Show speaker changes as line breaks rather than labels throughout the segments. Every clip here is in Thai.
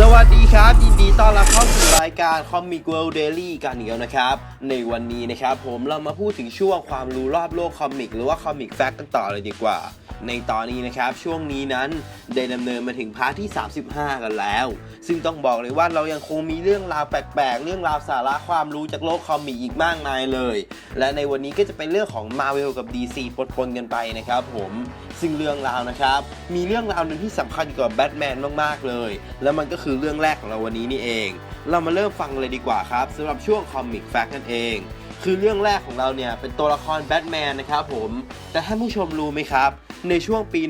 สวัสดีครับ ยินดีต้อนรับเข้าสู่รายการ Comic World Daily กันอีกแล้วนะครับ ในวันนี้นะครับผมเรามาพูดถึงช่วงความรู้รอบโลกคอมิก หรือว่าคอมิกแฟกต์กันต่อเลยดีกว่า ในตอนนี้นะครับช่วงนี้นั้นได้ดำเนินมาถึงพาร์ทที่ 35 กันแล้ว ซึ่งต้องบอกเลยว่าเรายังคงมีเรื่องราวแปลกๆ เรื่องราวสาระความรู้จากโลกคอมิกอีกมากมายเลย และในวันนี้ก็จะเป็นเรื่องของ Marvel กับ DC ปนๆกันไปนะครับผมซึ่งเรื่องราวนะครับ มีเรื่องราวหนึ่งที่สำคัญกี่ยวกับแบทแมนมากๆเลย แล้วมันก็คือเรื่องแรกของเราวันนี้นี่เอง เรามาเริ่มฟังเลยดีกว่าครับสำหรับช่วงคอมิกแฟกนั่นเองคือเรื่องแรกของเราเนี่ยเป็นตัวละครแบทแมนนะครับผม แต่ท่านผู้ชมรู้ไหมครับ ในช่วงปี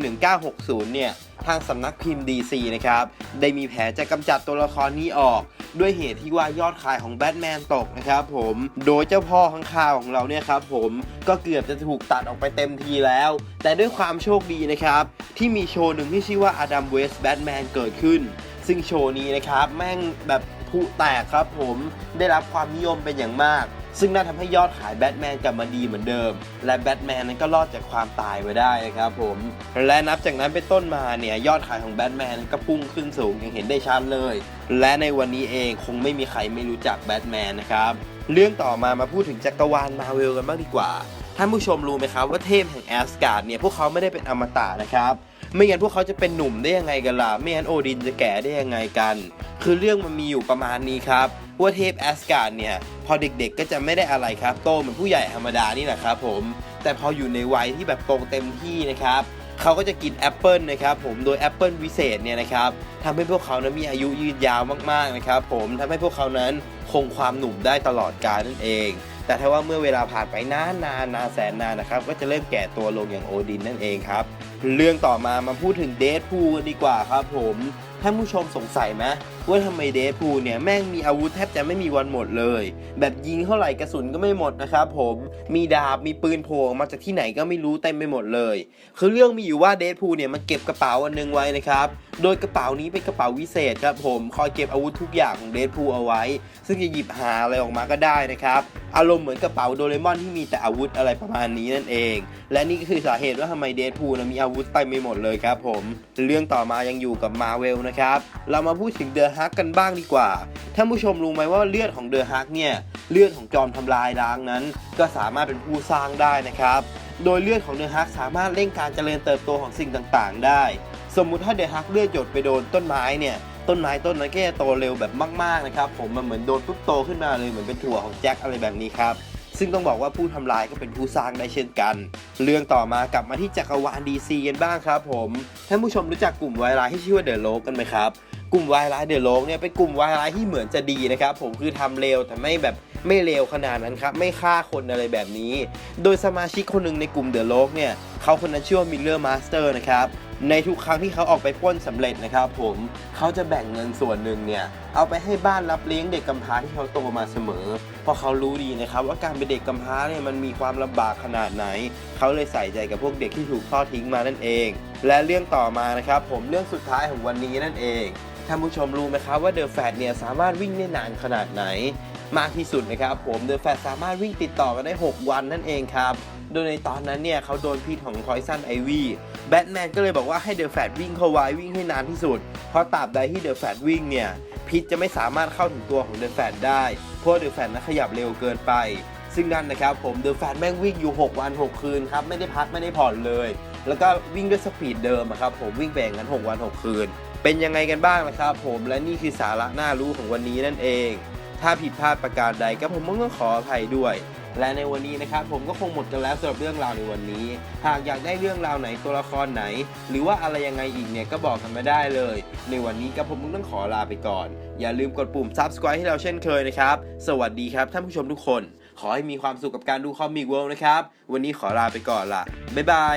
1960 เนี่ย ทางสำนักพิมพ์ DC นะครับ ได้มีแผนจะกำจัดตัวละครนี้ออก ด้วยเหตุที่ว่ายอดขายของแบทแมนตกนะครับผม โดยเจ้าพ่อข้างข่าวของเราเนี่ยครับผม ก็เกือบจะถูกตัดออกไปเต็มทีแล้ว แต่ด้วยความโชคดีนะครับ ที่มีโชว์หนึ่งที่ชื่อว่าอดัมเวสแบทแมนเกิดขึ้น ซึ่งโชว์นี้นะครับ แม่งแบบผุแตกครับผม ได้รับความนิยมเป็นอย่างมาก ซึ่งน่าทำให้ยอดขายแบทแมนกลับมาดีเหมือนเดิม และแบทแมนนั้นก็รอดจากความตายไว้ได้นะครับผม และนับจากนั้นเป็นต้นมาเนี่ยยอดขายของแบทแมนก็พุ่งขึ้นสูงอย่างเห็นได้ชัดเลย และในวันนี้เองคงไม่มีใครไม่รู้จักแบทแมนนะครับ เรื่องต่อมามาพูดถึงจักรวาลมาเวลกันบ้างดีกว่า ท่านผู้ชมรู้ไหมครับว่าเทพแห่งแอสการ์ดเนี่ยพวกเขาไม่ได้เป็นอมตะนะครับไม่งั้นพวกเขาจะเป็นหนุ่มได้ยังไงกันล่ะ ไม่งั้นโอดินจะแก่ได้ยังไงกัน คือเรื่องมันมีอยู่ประมาณนี้ครับ ว่าเทพแอสการ์ดเนี่ย พอเด็กๆก็จะไม่ได้อะไรครับ โตเหมือนผู้ใหญ่ธรรมดานี่แหละครับผม แต่พออยู่ในวัยที่แบบโตเต็มที่นะครับ เขาก็จะกินแอปเปิลนะครับผม โดยแอปเปิลวิเศษเนี่ยนะครับทำให้พวกเขานั้นมีอายุยืนยาวมากๆนะครับผมทำให้พวกเขานั้นคงความหนุ่มได้ตลอดกาลนั่นเอง แต่ถ้าว่าเมื่อเวลาผ่านไปนานนานนานแสนนานนะครับ ก็จะเริ่มแก่ตัวลงอย่างโอดินนั่นเองครับ เรื่องต่อมามาพูดถึงเดทพูดีกว่าครับผมท่านผู้ชมสงสัยไหมว่าทำไมเด p พูเนี่ยแม่งมีอาวุธแทบจะไม่มีวันหมดเลย แบบยิงเท่าไหร่กระสุนก็ไม่หมดนะครับผมมีดาบมีปืนโผล่มาจากที่ไหนก็ไม่รู้เต็มไปหมดเลย คือเรื่องมีอยู่ว่าเด p พูเนี่ยมันเก็บกระเป๋าอันนึงไว้นะครับโดยกระเป๋านี้เป็นกระเป๋าวิเศษครับผมคอยเก็บอาวุธทุกอย่างของเด p พูเอาไว้ ซึ่งจะหยิบหาอะไรออกมาก็ได้นะครับอารมณ์เหมือนกระเป๋าโดเรมอนที่มีแต่อาวุธอะไรประมาณนี้นั่นเอง และนี่ก็คือสาเหตุว่าทำไมเด p พูนะมีอาวุธเต็มไปหมดเลยครับผม เรื่องต่อมายังอยู่กับมาเวลนะครับ เรามาพูดถึงเดอะฮักกันบ้างดีกว่าท่านผู้ชมรู้ไหมว่าเลือดของเดอะฮักเนี่ยเลือดของจอมทำลายล้างนั้น ก็สามารถเป็นผู้สร้างได้นะครับ โดยเลือดของเดอะฮักสามารถเร่งการเจริญเติบโตของสิ่งต่างๆ ได้ สมมุติถ้าเดอะฮักเลือดหยดไปโดนต้นไม้เนี่ยต้นไม้ต้นนั้นก็จะโตเร็วแบบมากๆนะครับผมมันเหมือนโดนปุ๊บโตขึ้นมาเลยเหมือนเป็นถั่วของแจ็คอะไรแบบนี้ครับซึ่งต้องบอกว่าผู้ทำลายก็เป็นผู้สร้างได้เช่นกัน เรื่องต่อมากลับมาที่จักรวาล DC กันบ้างครับผม ท่านผู้ชมรู้จักกลุ่มไวร้ายที่ชื่อว่าเดอะโลกกันไหมครับ กลุ่มวายร้ายเดอะโลกเนี่ยเป็นกลุ่มวายร้ายที่เหมือนจะดีนะครับผมคือทำเลวแต่ไม่แบบไม่เลวขนาดนั้นครับไม่ฆ่าคนอะไรแบบนี้ โดยสมาชิกคนหนึ่งในกลุ่มเดอะโลกเนี่ยเขาคนนั้นชื่อว่ามิลเลอร์มาสเตอร์นะครับในทุกครั้งที่เขาออกไปป้นสำเร็จนะครับผมเขาจะแบ่งเงินส่วนหนึ่งเนี่ยเอาไปให้บ้านรับเลี้ยงเด็กกำพร้าที่เขาโตมาเสมอ เพราะเขารู้ดีนะครับว่าการเป็นเด็กกำพร้าเนี่ยมันมีความลำบากขนาดไหน เขาเลยใส่ใจกับพวกเด็กที่ถูกทอดทิ้งมานั่นเอง และเรื่องต่อมานะครับผมเรื่องสุดท้ายของวันนี้นั่นเอง ท่านผู้ชมรู้ไหมครับว่าเดอะแฟตเนี่ยสามารถวิ่งได้นานขนาดไหน มากที่สุดนะครับผมเดอะแฟตสามารถวิ่งติดต่อกันได้ 6 วันนั่นเองครับโดยในตอนนั้นเนี่ยเขาโดนพิษของพอยซันไอวี่แบทแมนก็เลยบอกว่าให้เดอะแฟตวิ่งเข้าไว้วิ่งให้นานที่สุด เพราะตราบใดที่เดอะแฟตวิ่งเนี่ยพิษจะไม่สามารถเข้าถึงตัวของเดอะแฟตได้เพราะเดอะแฟตนั้นขยับเร็วเกินไป ซึ่งนั่นนะครับผมเดอะแฟตแม่งวิ่งอยู่ 6 วัน 6 คืนครับไม่ได้พักไม่ได้ผ่อนเลย แล้วก็วิ่งด้วยสปีดเดิมอะครับผมวิ่งแบ่งกัน 6 วัน 6 คืน เป็นยังไงกันบ้างนะครับผมและนี่คือสาระน่ารู้ของวันนี้นั่นเอง ถ้าผิดพลาดประการใดก็ผมก็ต้องขออภัยด้วย และในวันนี้นะครับผมก็คงหมดกันแล้วสำหรับเรื่องราวในวันนี้ หากอยากได้เรื่องราวไหนตัวละครไหน หรือว่าอะไรยังไงอีกเนี่ยก็บอกกันมาได้เลย ในวันนี้ก็ผมต้องขอลาไปก่อน อย่าลืมกดปุ่ม subscribe ให้เราเช่นเคยนะครับ สวัสดีครับท่านผู้ชมทุกคนขอให้มีความสุขกับการดูคอมิกเวิลด์นะครับ วันนี้ขอลาไปก่อนละ บ๊ายบาย